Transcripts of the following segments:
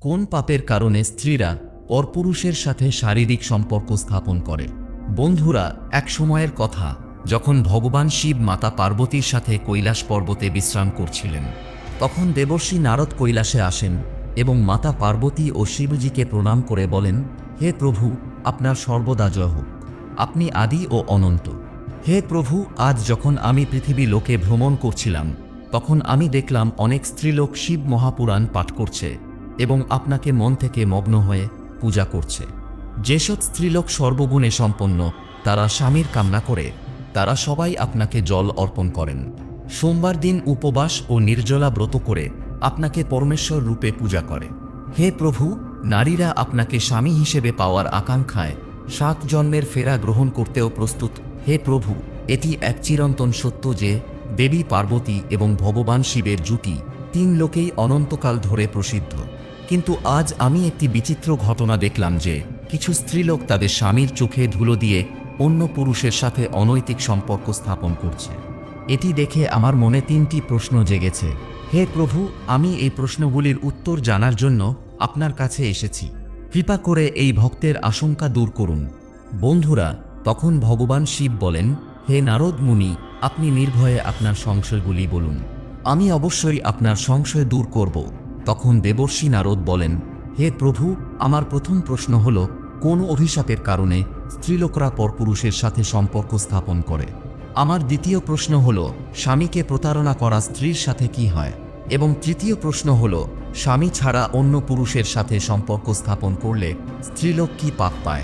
কোন পাপের কারণে স্ত্রীরা পরপুরুষের সাথে শারীরিক সম্পর্ক স্থাপন করে? বন্ধুরা, এক সময়ের কথা, যখন ভগবান শিব মাতা পার্বতীর সাথে কৈলাস পর্বতে বিশ্রাম করছিলেন, তখন দেবর্ষী নারদ কৈলাসে আসেন এবং মাতা পার্বতী ও শিবজিকে প্রণাম করে বলেন, হে প্রভু, আপনার সর্বদা জয় হোক। আপনি আদি ও অনন্ত। হে প্রভু, আজ যখন আমি পৃথিবী লোকে ভ্রমণ করছিলাম, তখন আমি দেখলাম অনেক স্ত্রীলোক শিব মহাপুরাণ পাঠ করছে। এবং আপনাকে মন থেকে মগ্ন হয়ে পূজা করছে। যেসব স্ত্রীলোক সর্বগুণে সম্পন্ন, তারা স্বামীর কামনা করে, তারা সবাই আপনাকে জল অর্পণ করেন। সোমবার দিন উপবাস ও নির্জলা ব্রত করে আপনাকে পরমেশ্বর রূপে পূজা করে। হে প্রভু, নারীরা আপনাকে স্বামী হিসেবে পাওয়ার আকাঙ্ক্ষায় সাত জন্মের ফেরা গ্রহণ করতেও প্রস্তুত। হে প্রভু, এটি এক চিরন্তন সত্য যে দেবী পার্বতী এবং ভগবান শিবের জুটি তিন লোকেই অনন্তকাল ধরে প্রসিদ্ধ। কিন্তু আজ আমি একটি বিচিত্র ঘটনা দেখলাম যে কিছু স্ত্রীলোক তাদের স্বামীর চোখে ধুলো দিয়ে অন্য পুরুষের সাথে অনৈতিক সম্পর্ক স্থাপন করছে। এটি দেখে আমার মনে তিনটি প্রশ্ন জেগেছে। হে প্রভু, আমি এই প্রশ্নগুলির উত্তর জানার জন্য আপনার কাছে এসেছি। কৃপা করে এই ভক্তের আশঙ্কা দূর করুন। বন্ধুরা, তখন ভগবান শিব বলেন, হে নারদ মুনি, আপনি নির্ভয়ে আপনার সংশয়গুলি বলুন। আমি অবশ্যই আপনার সংশয় দূর করব। তখন দেবর্ষী নারদ বলেন, হে প্রভু, আমার প্রথম প্রশ্ন হল, কোন অভিশাপের কারণে স্ত্রীলোকরা পরপুরুষের সাথে সম্পর্ক স্থাপন করে? আমার দ্বিতীয় প্রশ্ন হল, স্বামীকে প্রতারণা করা স্ত্রীর সাথে কি হয়? এবং তৃতীয় প্রশ্ন হল, স্বামী ছাড়া অন্য পুরুষের সাথে সম্পর্ক স্থাপন করলে স্ত্রীলোক কি পাপ পায়?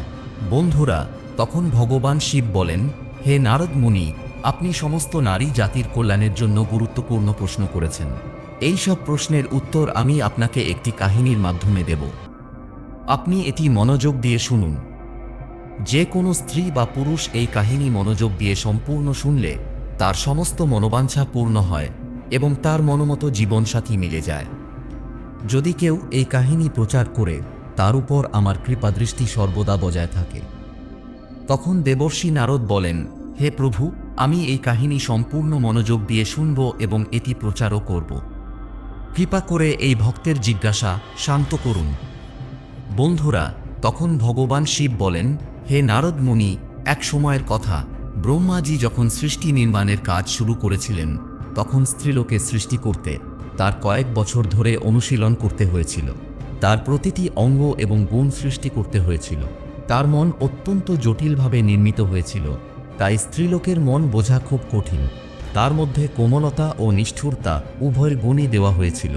বন্ধুরা, তখন ভগবান শিব বলেন, হে নারদ মুনি, আপনি সমস্ত নারী জাতির কল্যাণের জন্য গুরুত্বপূর্ণ প্রশ্ন করেছেন। এই সব প্রশ্নের উত্তর আমি আপনাকে একটি কাহিনীর মাধ্যমে দেব। আপনি এটি মনোযোগ দিয়ে শুনুন। যে কোনো স্ত্রী বা পুরুষ এই কাহিনী মনোযোগ দিয়ে সম্পূর্ণ শুনলে তার সমস্ত মনোবাঞ্ছা পূর্ণ হয় এবং তার মনোমতো জীবনসাথী মিলে যায়। যদি কেউ এই কাহিনী প্রচার করে, তার উপর আমার কৃপাদৃষ্টি সর্বদা বজায় থাকে। তখন দেবর্ষী নারদ বলেন, হে প্রভু, আমি এই কাহিনী সম্পূর্ণ মনোযোগ দিয়ে শুনব এবং এটি প্রচারও করব। কৃপা করে এই ভক্তের জিজ্ঞাসা শান্ত করুন। বন্ধুরা, তখন ভগবান শিব বলেন, হে নারদ মুনি, এক সময়ের কথা। ব্রহ্মাজি যখন সৃষ্টি নির্মাণের কাজ শুরু করেছিলেন, তখন স্ত্রীলোকে সৃষ্টি করতে, তার কয়েক বছর ধরে অনুশীলন করতে হয়েছিল। তার প্রতিটি অঙ্গ এবং গুণ সৃষ্টি করতে হয়েছিল। তার মন অত্যন্ত জটিলভাবে নির্মিত হয়েছিল। তাই স্ত্রীলোকের মন বোঝা খুব কঠিন। তার মধ্যে কোমলতা ও নিষ্ঠুরতা উভয়ের গুণই দেওয়া হয়েছিল।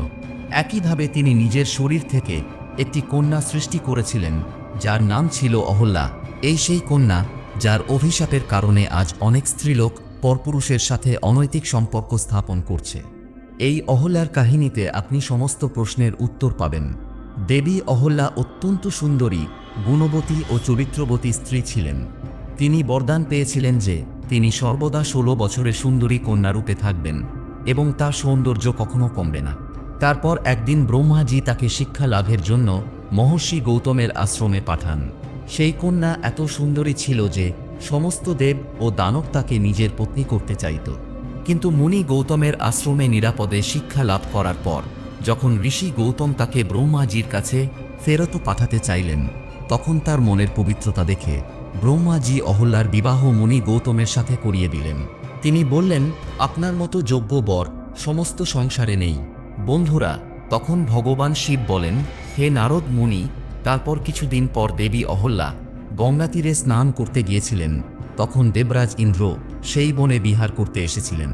একইভাবে তিনি নিজের শরীর থেকে একটি কন্যা সৃষ্টি করেছিলেন, যার নাম ছিল অহল্যা। এই সেই কন্যা, যার অভিশাপের কারণে আজ অনেক স্ত্রীলোক পরপুরুষের সাথে অনৈতিক সম্পর্ক স্থাপন করছে। এই অহল্যার কাহিনীতে আপনি সমস্ত প্রশ্নের উত্তর পাবেন। দেবী অহল্যা অত্যন্ত সুন্দরী, গুণবতী ও চরিত্রবতী স্ত্রী ছিলেন। তিনি বরদান পেয়েছিলেন যে তিনি সর্বদা ষোলো বছরের সুন্দরী কন্যারূপে থাকবেন, এবং তার সৌন্দর্য কখনো কমবে না। তারপর একদিন ব্রহ্মাজি তাকে শিক্ষা লাভের জন্য মহর্ষি গৌতমের আশ্রমে পাঠান। সেই কন্যা এত সুন্দরী ছিল যে সমস্ত দেব ও দানব তাকে নিজের পত্নী করতে চাইত। কিন্তু মুনি গৌতমের আশ্রমে নিরাপদে শিক্ষা লাভ করার পর, যখন ঋষি গৌতম তাকে ব্রহ্মাজির কাছে ফেরত পাঠাতে চাইলেন, তখন তার মনের পবিত্রতা দেখে ব্রহ্মাজি অহল্যার বিবাহ মুনি গৌতমের সাথে করিয়ে দিলেন। তিনি বললেন, আপনার মতো যোগ্য বর সমস্ত সংসারে নেই। বন্ধুরা, তখন ভগবান শিব বলেন, হে নারদ মুনি, তারপর কিছুদিন পর দেবী অহল্যা গঙ্গা তীরে স্নান করতে গিয়েছিলেন। তখন দেবরাজ ইন্দ্র সেই বনে বিহার করতে এসেছিলেন।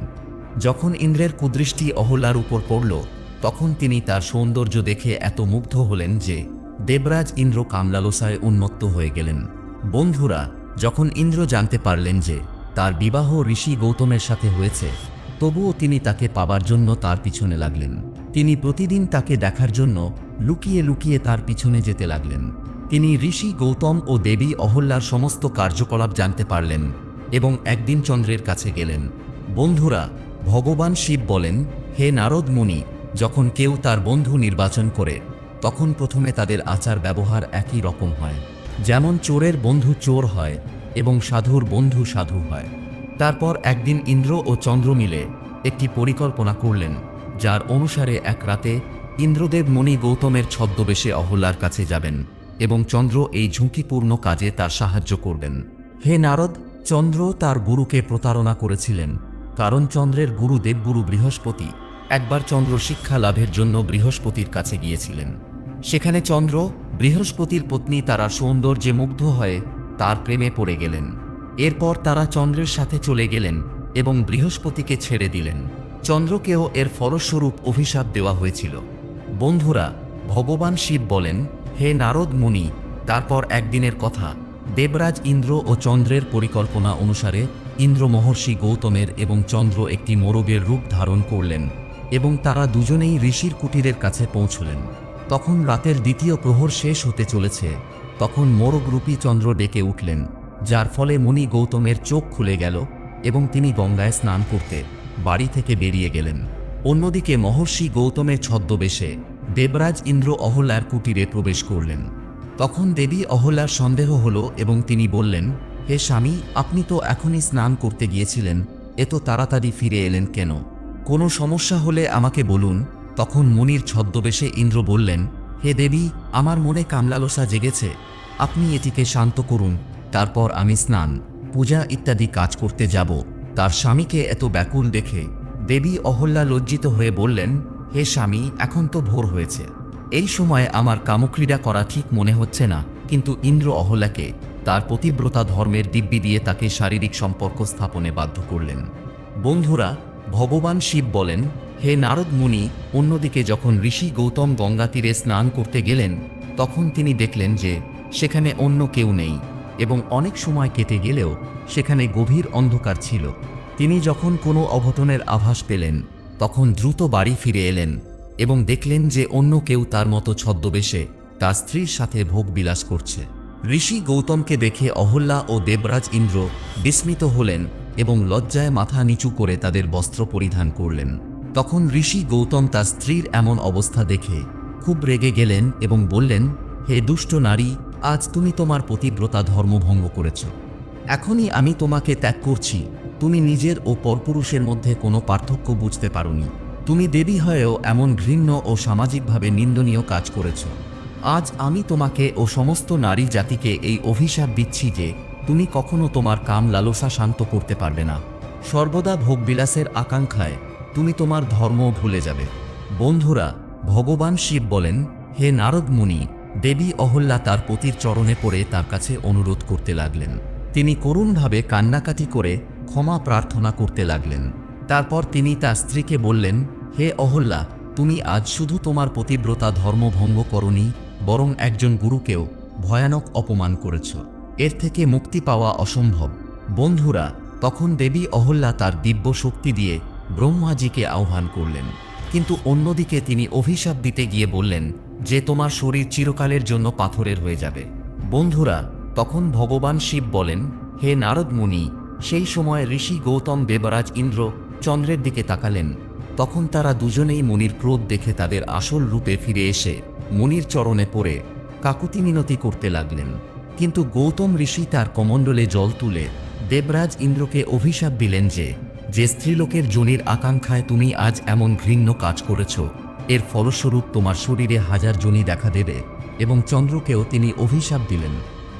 যখন ইন্দ্রের কুদৃষ্টি অহল্যার উপর পড়ল, তখন তিনি তার সৌন্দর্য দেখে এত মুগ্ধ হলেন যে দেবরাজ ইন্দ্র কামলালোসায় উন্মত্ত হয়ে গেলেন। বন্ধুরা, যখন ইন্দ্র জানতে পারলেন যে তার বিবাহ ঋষি গৌতমের সাথে হয়েছে, তবুও তিনি তাকে পাবার জন্য তার পিছনে লাগলেন। তিনি প্রতিদিন তাকে দেখার জন্য লুকিয়ে লুকিয়ে তার পিছনে যেতে লাগলেন। তিনি ঋষি গৌতম ও দেবী অহল্যার সমস্ত কার্যকলাপ জানতে পারলেন এবং একদিন চন্দ্রের কাছে গেলেন। বন্ধুরা, ভগবান শিব বলেন, হে নারদ মুনি, যখন কেউ তার বন্ধু নির্বাচন করে, তখন প্রথমে তাদের আচার ব্যবহার একই রকম হয়। যেমন চোরের বন্ধু চোর হয় এবং সাধুর বন্ধু সাধু হয়। তারপর একদিন ইন্দ্র ও চন্দ্র মিলে একটি পরিকল্পনা করলেন, যার অনুসারে এক রাতে ইন্দ্রদেব মণি গৌতমের ছদ্মবেশে অহল্যার কাছে যাবেন এবং চন্দ্র এই ঝুঁকিপূর্ণ কাজে তার সাহায্য করবেন। হে নারদ, চন্দ্র তার গুরুকে প্রতারণা করেছিলেন, কারণ চন্দ্রের গুরু দেবগুরু বৃহস্পতি একবার চন্দ্র শিক্ষা লাভের জন্য বৃহস্পতির কাছে গিয়েছিলেন। সেখানে চন্দ্র বৃহস্পতির পত্নী তারা সৌন্দর্যে মুগ্ধ হয়ে তার প্রেমে পড়ে গেলেন। এরপর তারা চন্দ্রের সাথে চলে গেলেন এবং বৃহস্পতিকে ছেড়ে দিলেন। চন্দ্রকেও এর ফলস্বরূপ অভিশাপ দেওয়া হয়েছিল। বন্ধুরা, ভগবান শিব বলেন, হে নারদ মুনি, তারপর একদিনের কথা। দেবরাজ ইন্দ্র ও চন্দ্রের পরিকল্পনা অনুসারে ইন্দ্র মহর্ষি গৌতমের এবং চন্দ্র একটি মোরগের রূপ ধারণ করলেন এবং তারা দুজনেই ঋষির কুটিরের কাছে পৌঁছলেন। তখন রাতের দ্বিতীয় প্রহর শেষ হতে চলেছে। তখন মোরগরূপী চন্দ্র ডেকে উঠলেন, যার ফলে মুনি গৌতমের চোখ খুলে গেল এবং তিনি গঙ্গায় স্নান করতে বাড়ি থেকে বেরিয়ে গেলেন। অন্যদিকে মহর্ষি গৌতমের ছদ্মবেশে দেবরাজ ইন্দ্র অহল্যার কুটিরে প্রবেশ করলেন। তখন দেবী অহল্যার সন্দেহ হল এবং তিনি বললেন, হে স্বামী, আপনি তো এখনই স্নান করতে গিয়েছিলেন, এত তাড়াতাড়ি ফিরে এলেন কেন? কোনো সমস্যা হলে আমাকে বলুন। তখন মুনির ছদ্মবেশে ইন্দ্র বললেন, হে দেবী, আমার মনে কামলালসা জেগেছে। আপনি এটিকে শান্ত করুন, তারপর আমি স্নান, পূজা ইত্যাদি কাজ করতে যাব। তার স্বামীকে এত ব্যাকুল দেখে দেবী অহল্যা লজ্জিত হয়ে বললেন, হে স্বামী, এখন তো ভোর হয়েছে। এই সময় আমার কামক্রীড়া করা ঠিক মনে হচ্ছে না, কিন্তু ইন্দ্র অহল্যাকে তার পতিব্রতা ধর্মের দিব্যি দিয়ে তাকে শারীরিক সম্পর্ক স্থাপনে বাধ্য করলেন। বন্ধুরা, ভগবান শিব বলেন হে নারদ মুনি, অন্যদিকে যখন ঋষি গৌতম গঙ্গা তীরে স্নান করতে গেলেন, তখন তিনি দেখলেন যে সেখানে অন্য কেউ নেই এবং অনেক সময় কেটে গেলেও সেখানে গভীর অন্ধকার ছিল। তিনি যখন কোনো অঘটনের আভাস পেলেন, তখন দ্রুত বাড়ি ফিরে এলেন এবং দেখলেন যে অন্য কেউ তার মতো ছদ্মবেশে তার স্ত্রীর সাথে ভোগ বিলাস করছে। ঋষি গৌতমকে দেখে অহল্যা ও দেবরাজ ইন্দ্র বিস্মিত হলেন এবং লজ্জায় মাথা নিচু করে তাদের বস্ত্র পরিধান করলেন। তখন ঋষি গৌতম তার স্ত্রীর এমন অবস্থা দেখে খুব রেগে গেলেন এবং বললেন, হে দুষ্ট নারী, আজ তুমি তোমার পতিব্রতা ধর্মভঙ্গ করেছ। এখনই আমি তোমাকে ত্যাগ করছি। তুমি নিজের ও পরপুরুষের মধ্যে কোনো পার্থক্য বুঝতে পারোনি। তুমি দেবী হয়েও এমন ঘৃণ্য ও সামাজিকভাবে নিন্দনীয় কাজ করেছ। আজ আমি তোমাকে ও সমস্ত নারী জাতিকে এই অভিশাপ দিচ্ছি যে তুমি কখনো তোমার কাম লালসা শান্ত করতে পারবে না। সর্বদা ভোগবিলাসের আকাঙ্ক্ষায় তুমি তোমার ধর্ম ভুলে যাবে। বন্ধুরা, ভগবান শিব বলেন, হে নারদ মুনি, দেবী অহল্যা তার পতির চরণে পড়ে তার কাছে অনুরোধ করতে লাগলেন। তিনি করুণভাবে কান্নাকাটি করে ক্ষমা প্রার্থনা করতে লাগলেন। তারপর তিনি তার স্ত্রীকে বললেন, হে অহল্যা, তুমি আজ শুধু তোমার পতিব্রতা ধর্মভঙ্গ করনি, বরং একজন গুরুকেও ভয়ানক অপমান করেছ। এর থেকে মুক্তি পাওয়া অসম্ভব। বন্ধুরা, তখন দেবী অহল্যা তার দিব্য শক্তি দিয়ে ব্রহ্মাজিকে আহ্বান করলেন। কিন্তু অন্যদিকে তিনি অভিশাপ দিতে গিয়ে বললেন যে, তোমার শরীর চিরকালের জন্য পাথরের হয়ে যাবে। বন্ধুরা, তখন ভগবান শিব বলেন, হে নারদ মুনি, সেই সময় ঋষি গৌতম দেবরাজ ইন্দ্র চন্দ্রের দিকে তাকালেন। তখন তারা দুজনেই মুনির ক্রোধ দেখে তাদের আসল রূপে ফিরে এসে মুনির চরণে পড়ে কাকুতি মিনতি করতে লাগলেন। কিন্তু গৌতম ঋষি তার কমণ্ডলে জল তুলে দেবরাজ ইন্দ্রকে অভিশাপ দিলেন যে যে স্ত্রীলোকের জনির আকাঙ্ক্ষায় তুমি আজ এমন ঘৃণ্য কাজ করেছ, এর ফলস্বরূপ তোমার শরীরে হাজার জনি দেখা দেবে এবং চন্দ্রকেও তিনি অভিশাপ দিলেন।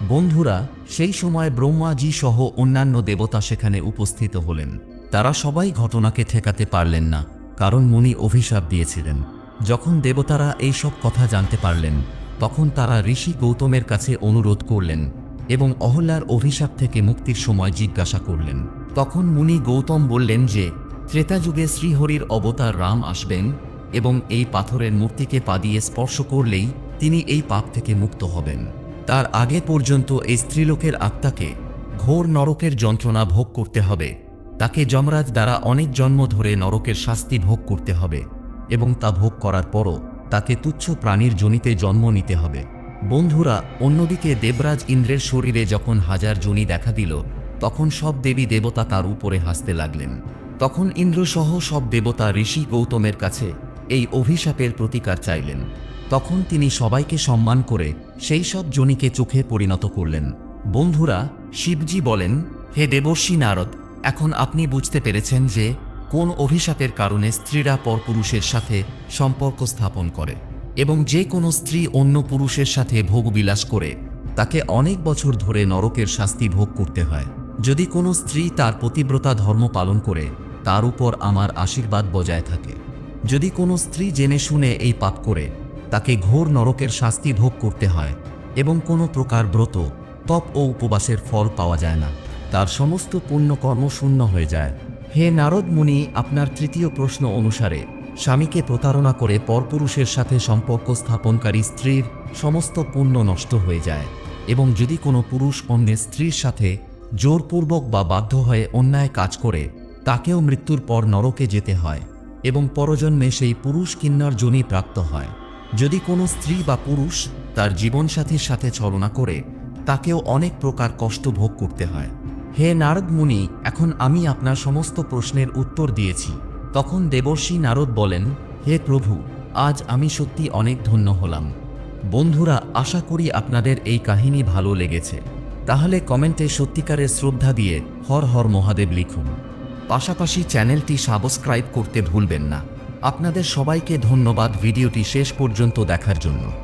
বন্ধুরা, সেই সময় ব্রহ্মাজি সহ অন্যান্য দেবতা সেখানে উপস্থিত হলেন। তারা সবাই ঘটনাকে ঠেকাতে পারলেন না, কারণ মুনি অভিশাপ দিয়েছিলেন। যখন দেবতারা এই সব কথা জানতে পারলেন, তখন তারা ঋষি গৌতমের কাছে অনুরোধ করলেন এবং অহল্যার অভিশাপ থেকে মুক্তির সময় জিজ্ঞাসা করলেন। তখন মুনি গৌতম বললেন যে ত্রেতাযুগে শ্রীহরির অবতার রাম আসবেন এবং এই পাথরের মূর্তিকে পা দিয়ে স্পর্শ করলেই তিনি এই পাপ থেকে মুক্ত হবেন। তার আগে পর্যন্ত এই স্ত্রীলোকের আত্মাকে ঘোর নরকের যন্ত্রণা ভোগ করতে হবে। তাকে যমরাজ দ্বারা অনেক জন্ম ধরে নরকের শাস্তি ভোগ করতে হবে এবং তা ভোগ করার পরও তাকে তুচ্ছ প্রাণীর জনিতে জন্ম নিতে হবে। বন্ধুরা, অন্যদিকে দেবরাজ ইন্দ্রের শরীরে যখন হাজার জনি দেখা দিল তখন সব দেবী দেবতা তার উপরে হাসতে লাগলেন। তখন ইন্দ্রসহ সব দেবতা ঋষি গৌতমের কাছে এই অভিশাপের প্রতিকার চাইলেন। তখন তিনি সবাইকে সম্মান করে সেই সব জনিকে চোখে পরিণত করলেন। বন্ধুরা, শিবজি বলেন, হে দেবর্ষী নারদ, এখন আপনি বুঝতে পেরেছেন যে কোন অভিশাপের কারণে স্ত্রীরা পরপুরুষের সাথে সম্পর্ক স্থাপন করে এবং যে কোনো স্ত্রী অন্য পুরুষের সাথে ভোগবিলাস করে, তাকে অনেক বছর ধরে নরকের শাস্তি ভোগ করতে হয়। যদি কোনো স্ত্রী তার পতিব্রতা ধর্ম পালন করে, তার উপর আমার আশীর্বাদ বজায় থাকে। যদি কোনো স্ত্রী জেনে শুনে এই পাপ করে, তাকে ঘোর নরকের শাস্তি ভোগ করতে হয় এবং কোনো প্রকার ব্রত, তপ ও উপবাসের ফল পাওয়া যায় না, তার সমস্ত পুণ্যকর্ম শূন্য হয়ে যায়। হে নারদ মুনি, আপনার তৃতীয় প্রশ্ন অনুসারে, স্বামীকে প্রতারণা করে পরপুরুষের সাথে সম্পর্ক স্থাপনকারী স্ত্রীর সমস্ত পুণ্য নষ্ট হয়ে যায় এবং যদি কোনো পুরুষ অন্যের স্ত্রীর সাথে জোরপূর্বক বা বাধ্য হয়ে অন্যায় কাজ করে, তাকেও মৃত্যুর পর নরকে যেতে হয় এবং পরজন্মে সেই পুরুষ কিন্নর জনি প্রাপ্ত হয়। যদি কোনো স্ত্রী বা পুরুষ তার জীবনসাথীর সাথে ছলনা করে, তাকেও অনেক প্রকার কষ্ট ভোগ করতে হয়। হে নারদ মুনি, এখন আমি আপনার সমস্ত প্রশ্নের উত্তর দিয়েছি। তখন দেবর্ষী নারদ বলেন, হে প্রভু, আজ আমি সত্যি অনেক ধন্য হলাম। বন্ধুরা, আশা করি আপনাদের এই কাহিনী ভালো লেগেছে। তাহলে কমেন্টে সত্যিকারের শ্রদ্ধা দিয়ে হর হর মহাদেব লিখুন। পাশাপাশি চ্যানেলটি সাবস্ক্রাইব করতে ভুলবেন না। আপনাদের সবাইকে ধন্যবাদ ভিডিওটি শেষ পর্যন্ত দেখার জন্য।